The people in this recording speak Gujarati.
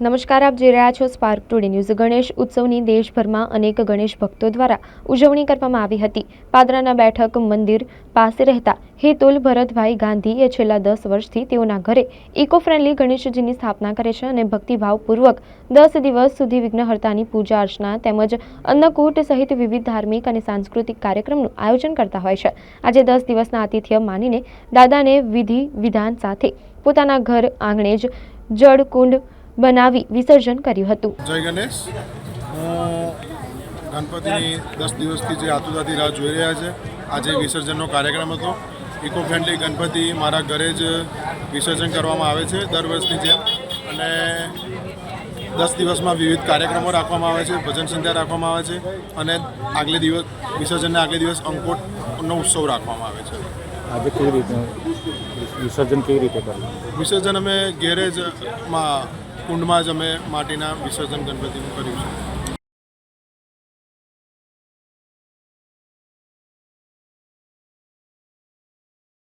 નમસ્કાર, આપ જોઈ રહ્યા છો સ્પાર્ક ટુડે ન્યૂઝ ગણેશ ઉત્સવની દેશભરમાં અનેક ગણેશ ભક્તો દ્વારા ઉજવણી કરવામાં આવી હતી. પાદરાના બેઠક મંદિર પાસે રહેતા હેતુલ ભરતભાઈ ગાંધીએ છેલ્લા દસ વર્ષથી તેઓના ઘરે ઇકો ફ્રેન્ડલી ગણેશજીની સ્થાપના કરે છે અને ભક્તિભાવપૂર્વક દસ દિવસ સુધી વિઘ્નહર્તાની પૂજા અર્ચના તેમજ અન્નકૂટ સહિત વિવિધ ધાર્મિક અને સાંસ્કૃતિક કાર્યક્રમનું આયોજન કરતા હોય છે. આજે દસ દિવસના આતિથ્ય માનીને દાદાને વિધિ વિધાન સાથે પોતાના ઘર આંગણે જ જળકુંડ બનાવી વિસર્જન કર્યું હતું. જય ગણેશ. હું ગણપતિની દસ દિવસથી જે આતુરતાથી રાહ જોઈ રહ્યા છે. આજે વિસર્જનનો કાર્યક્રમ હતો. ઇકો ફ્રેન્ડલી ગણપતિ મારા ઘરે જ વિસર્જન કરવામાં આવે છે દર વર્ષની જેમ. અને દસ દિવસમાં વિવિધ કાર્યક્રમો રાખવામાં આવે છે ભજન સંધ્યા રાખવામાં આવે છે અને આગલે દિવસ વિસર્જનના આગલે દિવસ અંકોટનો ઉત્સવ રાખવામાં આવે છે. આજે કેવી રીતે વિસર્જન કેવી રીતે કરવું વિસર્જન અમે ગેરેજમાં કુંડમાં જ અમે માટીના વિસર્જન ગણપતિનું કર્યું છે.